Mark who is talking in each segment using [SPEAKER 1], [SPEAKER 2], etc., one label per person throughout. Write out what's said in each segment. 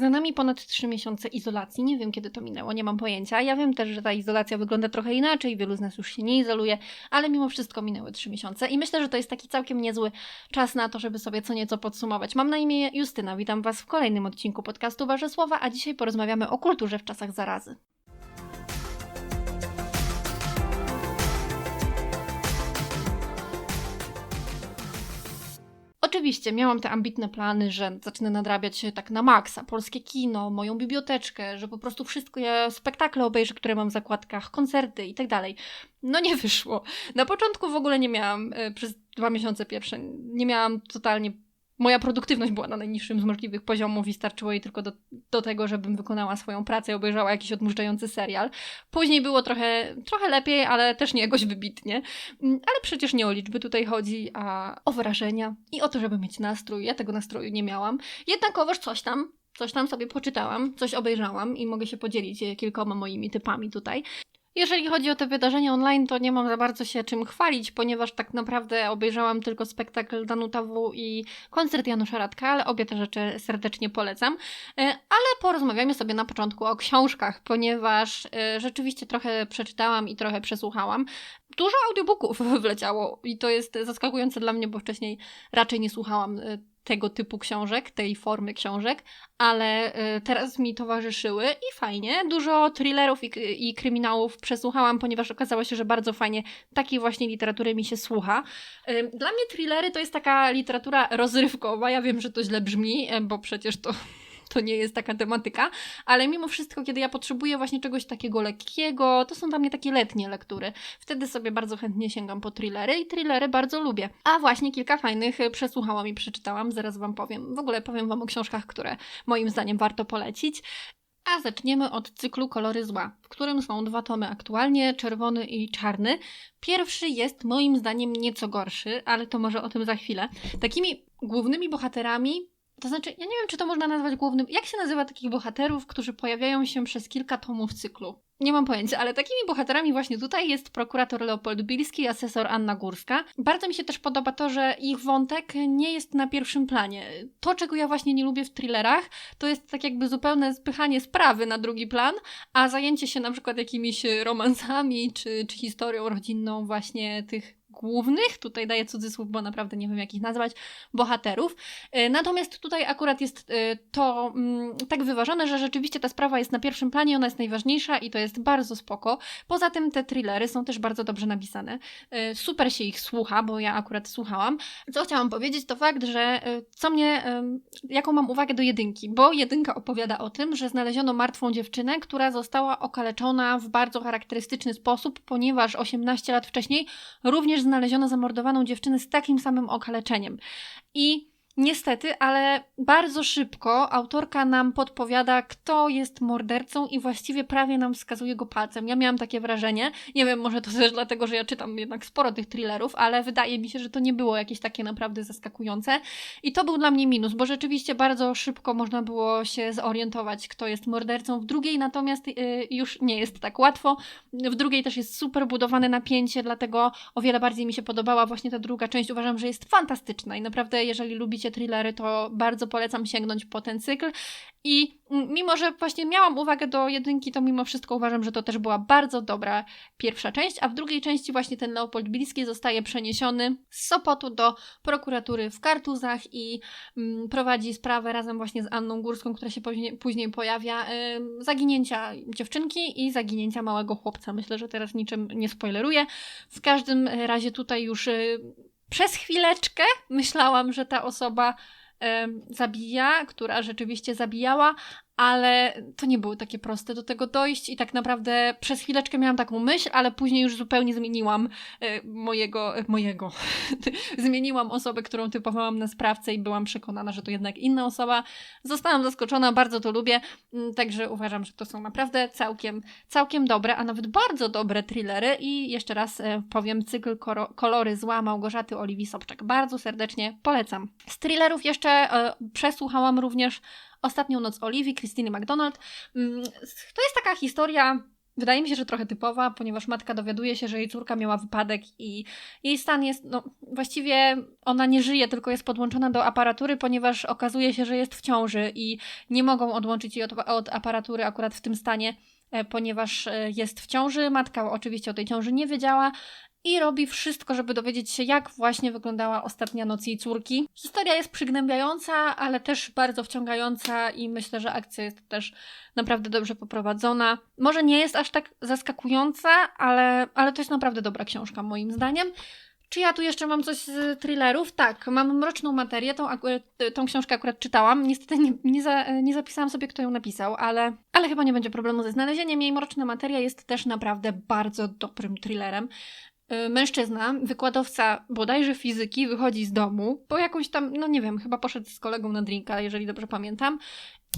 [SPEAKER 1] Za nami ponad 3 miesiące izolacji. Nie wiem, kiedy to minęło, nie mam pojęcia. Ja wiem też, że ta izolacja wygląda trochę inaczej, wielu z nas już się nie izoluje, ale mimo wszystko minęły 3 miesiące i myślę, że to jest taki całkiem niezły czas na to, żeby sobie co nieco podsumować. Mam na imię Justyna, witam Was w kolejnym odcinku podcastu Wasze Słowa, a dzisiaj porozmawiamy o kulturze w czasach zarazy. Oczywiście miałam te ambitne plany, że zacznę nadrabiać się tak na maksa, polskie kino, moją biblioteczkę, że po prostu wszystko ja spektakle obejrzę, które mam w zakładkach, koncerty i tak dalej. No nie wyszło. Na początku w ogóle nie miałam, y, przez dwa miesiące pierwsze, nie miałam totalnie moja produktywność była na najniższym z możliwych poziomów i starczyło jej tylko do, do tego, żebym wykonała swoją pracę i obejrzała jakiś odmurzający serial. Później było trochę, trochę lepiej, ale też nie jakoś wybitnie. Mm, ale przecież nie o liczby tutaj chodzi, a o wrażenia i o to, żeby mieć nastrój. Ja tego nastroju nie miałam. Jednakowoż coś tam coś tam sobie poczytałam, coś obejrzałam i mogę się podzielić kilkoma moimi typami tutaj. Jeżeli chodzi o te wydarzenia online, to nie mam za bardzo się czym chwalić, ponieważ tak naprawdę obejrzałam tylko spektakl Danuta W i koncert Janusza Radka, ale obie te rzeczy serdecznie polecam. E, ale porozmawiamy sobie na początku o książkach, ponieważ e, rzeczywiście trochę przeczytałam i trochę przesłuchałam. Dużo audiobooków wleciało i to jest zaskakujące dla mnie, bo wcześniej raczej nie słuchałam e, tego typu książek, tej formy książek, ale y, teraz mi towarzyszyły i fajnie. Dużo thrillerów i, i, kryminałów przesłuchałam, ponieważ okazało się, że bardzo fajnie takiej właśnie literatury mi się słucha. Y, dla mnie thrillery to jest taka literatura rozrywkowa. Ja wiem, że to źle brzmi, bo przecież to to nie jest taka tematyka, ale mimo wszystko, kiedy ja potrzebuję właśnie czegoś takiego lekkiego, to są dla mnie takie letnie lektury. Wtedy sobie bardzo chętnie sięgam po thrillery i thrillery bardzo lubię. A właśnie kilka fajnych e, przesłuchałam i przeczytałam, zaraz Wam powiem. W ogóle powiem Wam o książkach, które moim zdaniem warto polecić. A zaczniemy od cyklu Kolory Zła, w którym są dwa tomy aktualnie, czerwony i czarny. Pierwszy jest moim zdaniem nieco gorszy, ale to może o tym za chwilę. Takimi głównymi bohaterami to znaczy, ja nie wiem, czy to można nazwać głównym. Jak się nazywa takich bohaterów, którzy pojawiają się przez kilka tomów cyklu? Nie mam pojęcia, ale takimi bohaterami właśnie tutaj jest prokurator Leopold Bilski i asesor Anna Górska. Bardzo mi się też podoba to, że ich wątek nie jest na pierwszym planie. To, czego ja właśnie nie lubię w thrillerach, to jest tak jakby zupełne spychanie sprawy na drugi plan, a zajęcie się na przykład jakimiś romansami czy, czy historią rodzinną właśnie tych głównych, tutaj daję cudzysłów, bo naprawdę nie wiem jak ich nazwać, bohaterów. E, natomiast tutaj akurat jest e, to mm, tak wyważone, że rzeczywiście ta sprawa jest na pierwszym planie, ona jest najważniejsza i to jest bardzo spoko. Poza tym te thrillery są też bardzo dobrze napisane. E, super się ich słucha, bo ja akurat słuchałam. Co chciałam powiedzieć, to fakt, że co mnie, jaką mam uwagę do jedynki, bo jedynka opowiada o tym, że znaleziono martwą dziewczynę, która została okaleczona w bardzo charakterystyczny sposób, ponieważ 18 lat wcześniej również znaleziono zamordowaną dziewczynę z takim samym okaleczeniem. I Niestety, ale bardzo szybko autorka nam podpowiada, kto jest mordercą i właściwie prawie nam wskazuje go palcem. Ja miałam takie wrażenie. Nie wiem, może to też dlatego, że ja czytam jednak sporo tych thrillerów, ale wydaje mi się, że to nie było jakieś takie naprawdę zaskakujące. I to był dla mnie minus, bo rzeczywiście bardzo szybko można było się zorientować, kto jest mordercą. W drugiej natomiast yy, już nie jest tak łatwo. W drugiej też jest super budowane napięcie, dlatego o wiele bardziej mi się podobała właśnie ta druga część. Uważam, że jest fantastyczna i naprawdę, jeżeli lubicie thrillery, to bardzo polecam sięgnąć po ten cykl. I mimo, że właśnie miałam uwagę do jedynki, to mimo wszystko uważam, że to też była bardzo dobra pierwsza część, a w drugiej części właśnie ten Leopold Bilski zostaje przeniesiony z Sopotu do prokuratury w Kartuzach i mm, prowadzi sprawę razem właśnie z Anną Górską, która się później, później pojawia, y, zaginięcia dziewczynki i zaginięcia małego chłopca. Myślę, że teraz niczym nie spoileruję. W każdym razie tutaj już y, przez chwileczkę myślałam, że ta osoba zabija, która rzeczywiście zabijała, ale to nie było takie proste do tego dojść i tak naprawdę przez chwileczkę miałam taką myśl, ale później już zupełnie zmieniłam e, mojego, e, mojego, zmieniłam osobę, którą typowałam na sprawcę i byłam przekonana, że to jednak inna osoba. Zostałam zaskoczona, bardzo to lubię, mm, także uważam, że to są naprawdę całkiem, całkiem dobre, a nawet bardzo dobre thrillery i jeszcze raz e, powiem cykl Kolory Zła Małgorzaty Oliwii Sobczak. Bardzo serdecznie polecam. Z thrillerów jeszcze przesłuchałam również Ostatnią noc Oliwii, Krystyny McDonald. Mm, to jest taka historia Wydaje mi się, że trochę typowa, ponieważ matka dowiaduje się, że jej córka miała wypadek i jej stan jest, no właściwie ona nie żyje, tylko jest podłączona do aparatury, ponieważ okazuje się, że jest w ciąży i nie mogą odłączyć jej od, od aparatury akurat w tym stanie, e, ponieważ e, jest w ciąży. Matka oczywiście o tej ciąży nie wiedziała, i robi wszystko, żeby dowiedzieć się, jak właśnie wyglądała ostatnia noc jej córki. Historia jest przygnębiająca, ale też bardzo wciągająca i myślę, że akcja jest też naprawdę dobrze poprowadzona. Może nie jest aż tak zaskakująca, ale, ale to jest naprawdę dobra książka moim zdaniem. Czy ja tu jeszcze mam coś z thrillerów? Tak, mam Mroczną Materię, tą, tą książkę akurat czytałam. Niestety nie, nie, za, nie zapisałam sobie, kto ją napisał, ale, ale chyba nie będzie problemu ze znalezieniem jej. Mroczna Materia jest też naprawdę bardzo dobrym thrillerem. Y, mężczyzna, wykładowca bodajże fizyki, wychodzi z domu, bo jakąś tam, no nie wiem, chyba poszedł z kolegą na drinka, jeżeli dobrze pamiętam,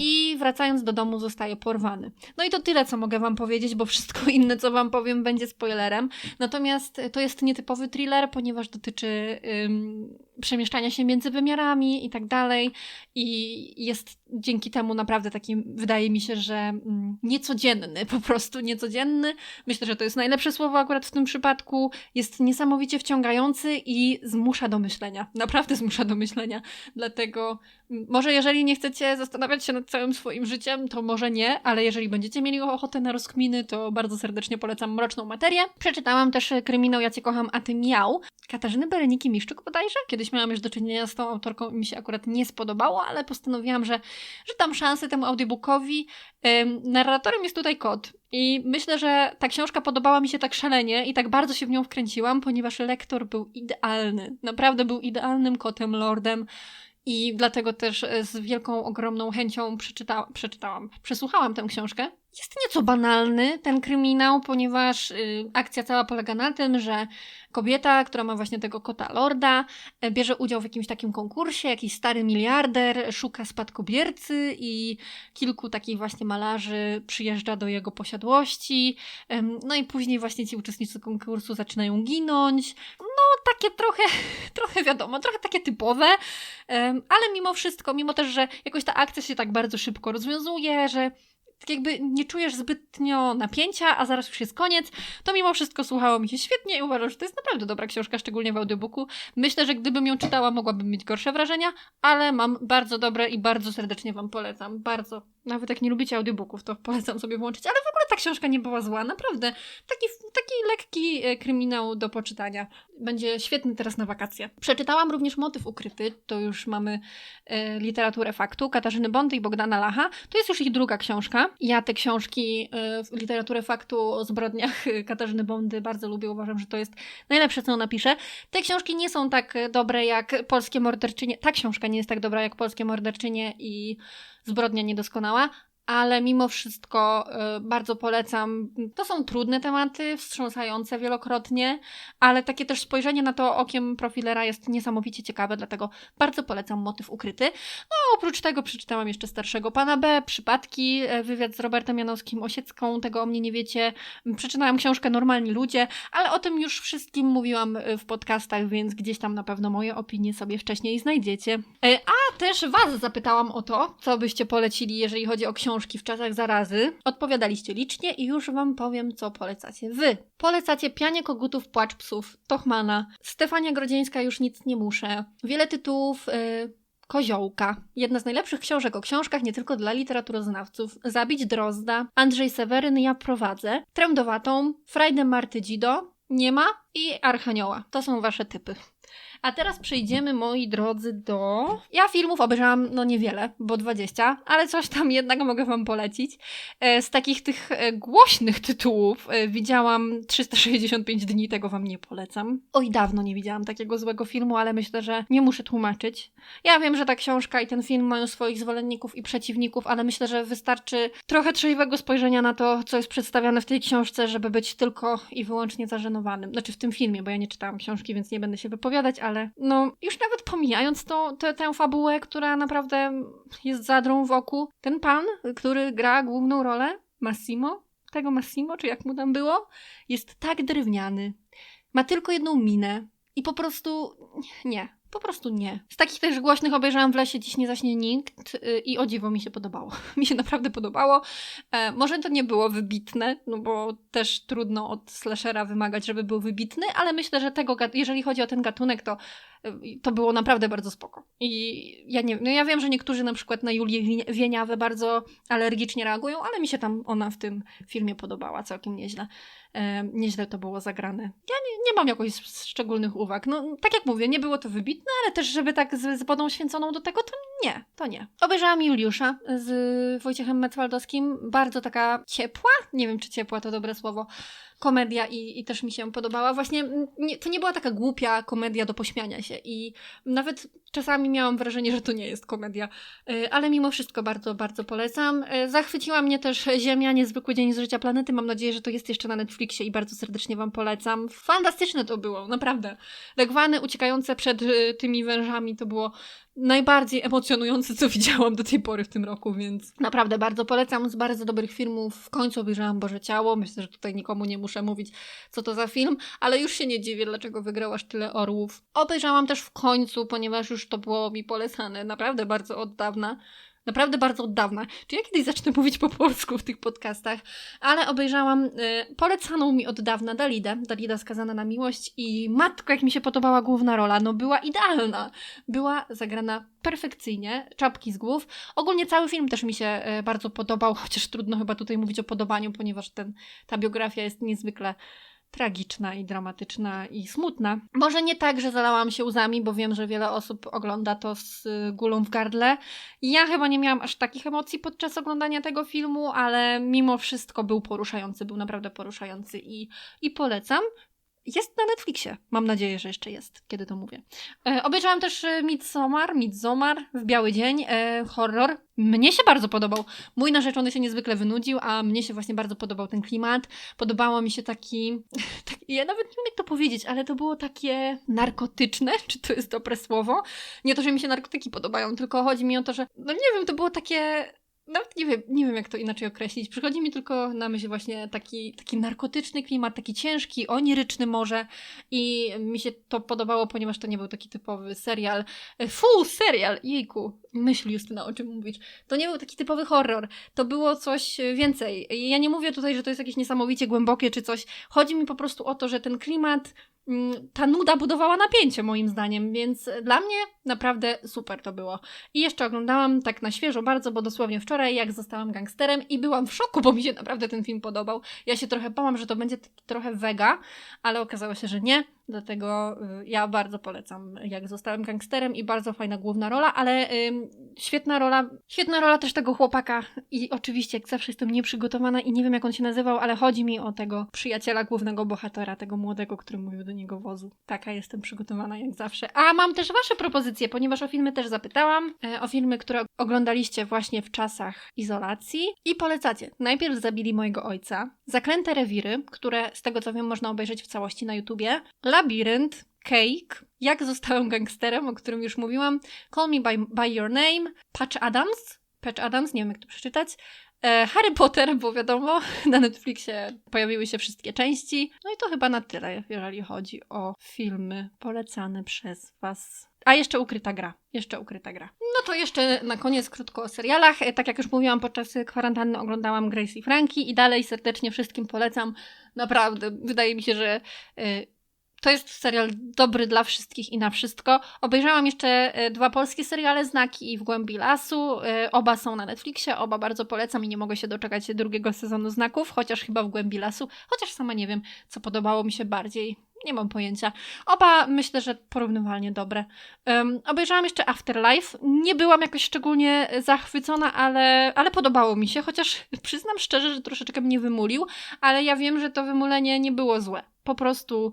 [SPEAKER 1] i wracając do domu zostaje porwany. No i to tyle, co mogę Wam powiedzieć, bo wszystko inne, co Wam powiem, będzie spoilerem. Natomiast to jest nietypowy thriller, ponieważ dotyczy przemieszczania się między wymiarami i tak dalej. I jest dzięki temu naprawdę taki, wydaje mi się, że ym, niecodzienny, po prostu niecodzienny. Myślę, że to jest najlepsze słowo akurat w tym przypadku. Jest niesamowicie wciągający i zmusza do myślenia. Naprawdę zmusza do myślenia. Dlatego może jeżeli nie chcecie zastanawiać się nad całym swoim życiem, to może nie, ale jeżeli będziecie mieli ochotę na rozkminy, to bardzo serdecznie polecam Mroczną Materię. Przeczytałam też kryminał Ja Cię Kocham, a Ty Miał. Katarzyny Bereniki Miszczyk bodajże. Kiedyś miałam już do czynienia z tą autorką i mi się akurat nie spodobało, ale postanowiłam, że, że dam szansę temu audiobookowi. Narratorem jest tutaj kot. I myślę, że ta książka podobała mi się tak szalenie i tak bardzo się w nią wkręciłam, ponieważ lektor był idealny. Naprawdę był idealnym kotem, lordem. I dlatego też z wielką, ogromną chęcią przeczyta przeczytałam, przesłuchałam tę książkę. Jest nieco banalny ten kryminał, ponieważ y, akcja cała polega na tym, że kobieta, która ma właśnie tego kota lorda, y, bierze udział w jakimś takim konkursie, jakiś stary miliarder szuka spadkobiercy i kilku takich właśnie malarzy przyjeżdża do jego posiadłości. Y, no i później właśnie ci uczestnicy konkursu zaczynają ginąć. No takie trochę, trochę wiadomo, trochę takie typowe, ale mimo wszystko, mimo też, że jakoś ta akcja się tak bardzo szybko rozwiązuje, że tak jakby nie czujesz zbytnio napięcia, a zaraz już jest koniec, to mimo wszystko słuchało mi się świetnie i uważam, że to jest naprawdę dobra książka, szczególnie w audiobooku. Myślę, że gdybym ją czytała, mogłabym mieć gorsze wrażenia, ale mam bardzo dobre i bardzo serdecznie Wam polecam. Bardzo. Nawet jak nie lubicie audiobooków, to polecam sobie włączyć. Ale w ogóle ta książka nie była zła, naprawdę. Taki, taki lekki e, kryminał do poczytania. Będzie świetny teraz na wakacje. Przeczytałam również Motyw Ukryty. To już mamy e, literaturę faktu Katarzyny Bondy i Bogdana Lacha. To jest już ich druga książka. Ja te książki, y, literaturę faktu o zbrodniach Katarzyny Bondy bardzo lubię. Uważam, że to jest najlepsze, co ona pisze. Te książki nie są tak dobre jak Polskie Morderczynie. Ta książka nie jest tak dobra jak Polskie Morderczynie i Zbrodnia Niedoskonała, ว่า ale mimo wszystko y, bardzo polecam. To są trudne tematy, wstrząsające wielokrotnie, ale takie też spojrzenie na to okiem profilera jest niesamowicie ciekawe, dlatego bardzo polecam motyw ukryty. No, oprócz tego przeczytałam jeszcze starszego pana B, przypadki, y, wywiad z Robertem Janowskim Osiecką, tego o mnie nie wiecie. Przeczytałam książkę Normalni Ludzie, ale o tym już wszystkim mówiłam y, w podcastach, więc gdzieś tam na pewno moje opinie sobie wcześniej znajdziecie. A też Was zapytałam o to, co byście polecili, jeżeli chodzi o książkę książki w czasach zarazy. Odpowiadaliście licznie i już Wam powiem, co polecacie Wy. Polecacie Pianie Kogutów, Płacz Psów, Tochmana, Stefania Grodzieńska, Już Nic Nie Muszę. Wiele tytułów... Yy, Koziołka. Jedna z najlepszych książek o książkach nie tylko dla literaturoznawców. Zabić Drozda, Andrzej Seweryn, Ja prowadzę, Trędowatą, Frajdę Marty Dzido, Nie ma i Archanioła. To są wasze typy. A teraz przejdziemy, moi drodzy, do. Ja filmów obejrzałam, no niewiele, bo 20, ale coś tam jednak mogę Wam polecić. E, z takich tych e, głośnych tytułów e, widziałam 365 dni, tego Wam nie polecam. Oj, dawno nie widziałam takiego złego filmu, ale myślę, że nie muszę tłumaczyć. Ja wiem, że ta książka i ten film mają swoich zwolenników i przeciwników, ale myślę, że wystarczy trochę trzeźwego spojrzenia na to, co jest przedstawiane w tej książce, żeby być tylko i wyłącznie zażenowanym. Znaczy w tym filmie, bo ja nie czytałam książki, więc nie będę się wypowiadać, ale ale no już nawet pomijając to, tę fabułę, która naprawdę jest zadrą w oku, ten pan, który gra główną rolę, Massimo, tego Massimo, czy jak mu tam było, jest tak drewniany. Ma tylko jedną minę i po prostu nie. Po prostu nie. Z takich też głośnych obejrzałam w lesie Dziś nie zaśnie nikt yy, i o dziwo mi się podobało. mi się naprawdę podobało. E, może to nie było wybitne, no bo też trudno od slashera wymagać, żeby był wybitny, ale myślę, że tego, jeżeli chodzi o ten gatunek, to to było naprawdę bardzo spoko. I ja nie no ja wiem, że niektórzy na przykład na Julię Wieniawę bardzo alergicznie reagują, ale mi się tam ona w tym filmie podobała całkiem nieźle. E, nieźle to było zagrane. Ja nie, mam jakichś szczególnych uwag. No, tak jak mówię, nie było to wybitne, ale też, żeby tak z, z święconą do tego, to nie, to nie. Obejrzałam Juliusza z Wojciechem Metzwaldowskim. Bardzo taka ciepła, nie wiem, czy ciepła to dobre słowo, komedia i, i też mi się podobała. Właśnie nie, to nie była taka głupia komedia do pośmiania się i nawet czasami miałam wrażenie, że to nie jest komedia, y, ale mimo wszystko bardzo, bardzo polecam. Y, zachwyciła mnie też Ziemia, niezwykły dzień z życia planety. Mam nadzieję, że to jest jeszcze na Netflixie i bardzo serdecznie Wam polecam. Fantastyczne to było, naprawdę. Legwany uciekające przed y, tymi wężami to było najbardziej emocjonujące, co widziałam do tej pory w tym roku, więc naprawdę bardzo polecam. Z bardzo dobrych filmów w końcu obejrzałam Boże Ciało. Myślę, że tutaj nikomu nie muszę mówić, co to za film, ale już się nie dziwię, dlaczego wygrałaś tyle orłów. Obejrzałam też w końcu, ponieważ już to było mi polecane naprawdę bardzo od dawna. Naprawdę bardzo od dawna. Czy ja kiedyś zacznę mówić po polsku w tych podcastach? Ale obejrzałam y, polecaną mi od dawna Dalidę. Dalida skazana na miłość i matko, jak mi się podobała główna rola. No była idealna. Była zagrana perfekcyjnie, czapki z głów. Ogólnie cały film też mi się y, bardzo podobał, chociaż trudno chyba tutaj mówić o podobaniu, ponieważ ten, ta biografia jest niezwykle tragiczna i dramatyczna i smutna. Może nie tak, że zalałam się łzami, bo wiem, że wiele osób ogląda to z y, gulą w gardle. Ja chyba nie miałam aż takich emocji podczas oglądania tego filmu, ale mimo wszystko był poruszający, był naprawdę poruszający i, i polecam. Jest na Netflixie. Mam nadzieję, że jeszcze jest, kiedy to mówię. E, obejrzałam też e, Midsommar, Midsommar w biały dzień, e, horror. Mnie się bardzo podobał. Mój narzeczony się niezwykle wynudził, a mnie się właśnie bardzo podobał ten klimat. Podobało mi się taki, tak, ja nawet nie wiem jak to powiedzieć, ale to było takie narkotyczne, czy to jest dobre słowo. Nie to, że mi się narkotyki podobają, tylko chodzi mi o to, że, no nie wiem, to było takie nawet nie wiem, nie wiem, jak to inaczej określić. Przychodzi mi tylko na myśl właśnie taki, taki narkotyczny klimat, taki ciężki, oniryczny może i mi się to podobało, ponieważ to nie był taki typowy serial. E, fu, serial! Jejku, myśl Justyna, o czym mówić. To nie był taki typowy horror. To było coś więcej. Ja nie mówię tutaj, że to jest jakieś niesamowicie głębokie czy coś. Chodzi mi po prostu o to, że ten klimat ta nuda budowała napięcie moim zdaniem, więc dla mnie naprawdę super to było. I jeszcze oglądałam tak na świeżo bardzo, bo dosłownie wczoraj jak zostałam gangsterem i byłam w szoku, bo mi się naprawdę ten film podobał. Ja się trochę bałam, że to będzie taki trochę wega, ale okazało się, że nie. Dlatego y, ja bardzo polecam, jak zostałem gangsterem i bardzo fajna główna rola, ale y, świetna rola, świetna rola też tego chłopaka i oczywiście jak zawsze jestem nieprzygotowana i nie wiem jak on się nazywał, ale chodzi mi o tego przyjaciela głównego bohatera, tego młodego, który mówił do niego wozu. Taka jestem przygotowana jak zawsze. A mam też wasze propozycje, ponieważ o filmy też zapytałam, e, o filmy, które oglądaliście właśnie w czasach izolacji i polecacie. Najpierw Zabili mojego ojca, Zaklęte rewiry, które z tego co wiem można obejrzeć w całości na YouTubie, Labirynt, Cake, Jak zostałem gangsterem, o którym już mówiłam, Call Me By, by Your Name, Patch Adams, Patch Adams, nie wiem jak to przeczytać, e, Harry Potter, bo wiadomo, na Netflixie pojawiły się wszystkie części. No i to chyba na tyle, jeżeli chodzi o filmy polecane przez Was. A jeszcze ukryta gra. Jeszcze ukryta gra. No to jeszcze na koniec krótko o serialach. E, tak jak już mówiłam, podczas kwarantanny oglądałam Grace i Frankie i dalej serdecznie wszystkim polecam. Naprawdę, wydaje mi się, że y, to jest serial dobry dla wszystkich i na wszystko. Obejrzałam jeszcze e, dwa polskie seriale, Znaki i W głębi lasu. E, oba są na Netflixie, oba bardzo polecam i nie mogę się doczekać drugiego sezonu Znaków, chociaż chyba W głębi lasu, chociaż sama nie wiem, co podobało mi się bardziej. Nie mam pojęcia. Oba myślę, że porównywalnie dobre. Um, obejrzałam jeszcze Afterlife. Nie byłam jakoś szczególnie zachwycona, ale, ale podobało mi się, chociaż przyznam szczerze, że troszeczkę mnie wymulił, ale ja wiem, że to wymulenie nie było złe. Po prostu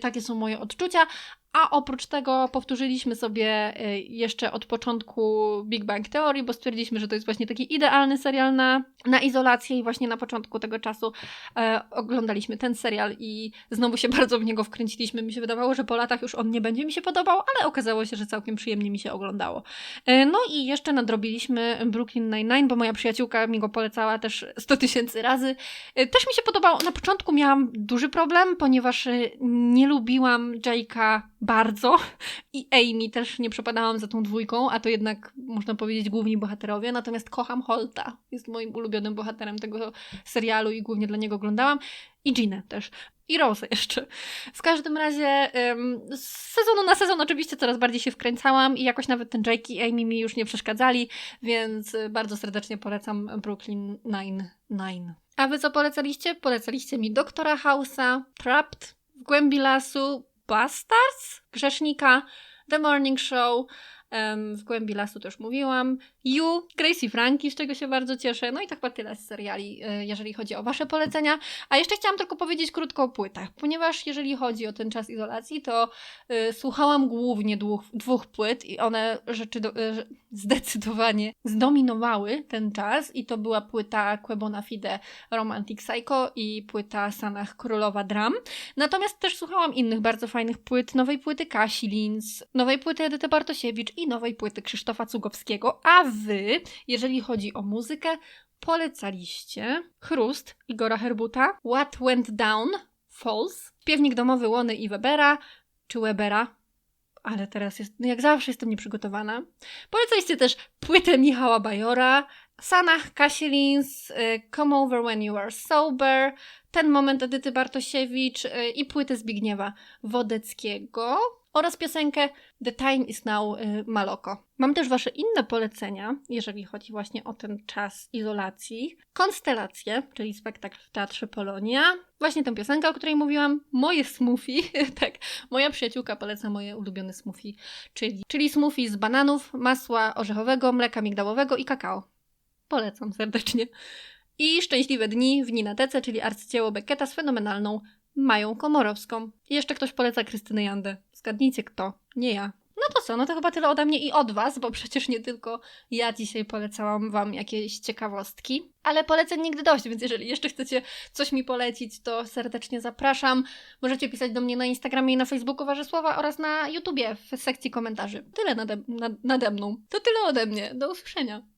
[SPEAKER 1] takie są moje odczucia, a oprócz tego powtórzyliśmy sobie y, jeszcze od początku Big Bang Theory, bo stwierdziliśmy, że to jest właśnie taki idealny serial na, na izolację i właśnie na początku tego czasu e, oglądaliśmy ten serial i znowu się bardzo w niego wkręciliśmy. Mi się wydawało, że po latach już on nie będzie mi się podobał, ale okazało się, że całkiem przyjemnie mi się oglądało. E, no i jeszcze nadrobiliśmy Brooklyn Nine-Nine, bo moja przyjaciółka mi go polecała też 100 tysięcy razy. E, też mi się podobało. Na początku miałam duży problem, ponieważ e, nie lubiłam Jake'a bardzo. I Amy też nie przepadałam za tą dwójką, a to jednak można powiedzieć główni bohaterowie. Natomiast kocham Holta. Jest moim ulubionym bohaterem tego serialu i głównie dla niego oglądałam. I Ginę też. I Rose jeszcze. W każdym razie z sezonu na sezon oczywiście coraz bardziej się wkręcałam i jakoś nawet ten Jake i Amy mi już nie przeszkadzali, więc y, bardzo serdecznie polecam Brooklyn Nine-Nine. A wy co polecaliście? Polecaliście mi Doktora House'a, Trapped, W głębi lasu, Bastards, Grzesznika, The Morning Show, w głębi lasu też mówiłam. You, Gracie Frankie, z czego się bardzo cieszę. No i tak chyba tyle z seriali, e, jeżeli chodzi o Wasze polecenia. A jeszcze chciałam tylko powiedzieć krótko o płytach, ponieważ jeżeli chodzi o ten czas izolacji, to y, słuchałam głównie dwóch, dwóch płyt i one rzeczy do, y, zdecydowanie zdominowały ten czas i to była płyta Quebona Fide Romantic Psycho i płyta Sanach Królowa Dram. Natomiast też słuchałam innych bardzo fajnych płyt, nowej płyty Kasi Linz, nowej płyty Edyty Bartosiewicz i nowej płyty Krzysztofa Cugowskiego, a wy, jeżeli chodzi o muzykę, polecaliście Chrust Igora Herbuta, What Went Down, Falls, Śpiewnik domowy Łony i Webera, czy Webera, ale teraz jest, no jak zawsze jestem nieprzygotowana. Polecaliście też płytę Michała Bajora, Sanach Kasilins, y, Come Over When You Are Sober, Ten Moment Edyty Bartosiewicz y, i płytę Zbigniewa Wodeckiego oraz piosenkę The Time Is Now y, Maloko. Mam też Wasze inne polecenia, jeżeli chodzi właśnie o ten czas izolacji. Konstelacje, czyli spektakl w Teatrze Polonia. Właśnie tę piosenkę, o której mówiłam. Moje smoothie, tak. Moja przyjaciółka poleca moje ulubione smoothie, czyli, czyli smoothie z bananów, masła orzechowego, mleka migdałowego i kakao. Polecam serdecznie. I Szczęśliwe Dni w Ninatece, czyli arcydzieło Becketa z fenomenalną Mają Komorowską. I jeszcze ktoś poleca Krystynę Jandę. Zgadnijcie kto. Nie ja. No to co, no to chyba tyle ode mnie i od Was, bo przecież nie tylko ja dzisiaj polecałam Wam jakieś ciekawostki. Ale poleceń nigdy dość, więc jeżeli jeszcze chcecie coś mi polecić, to serdecznie zapraszam. Możecie pisać do mnie na Instagramie i na Facebooku Warzysława oraz na YouTubie w sekcji komentarzy. Tyle nade, nad, nade mną. To tyle ode mnie. Do usłyszenia.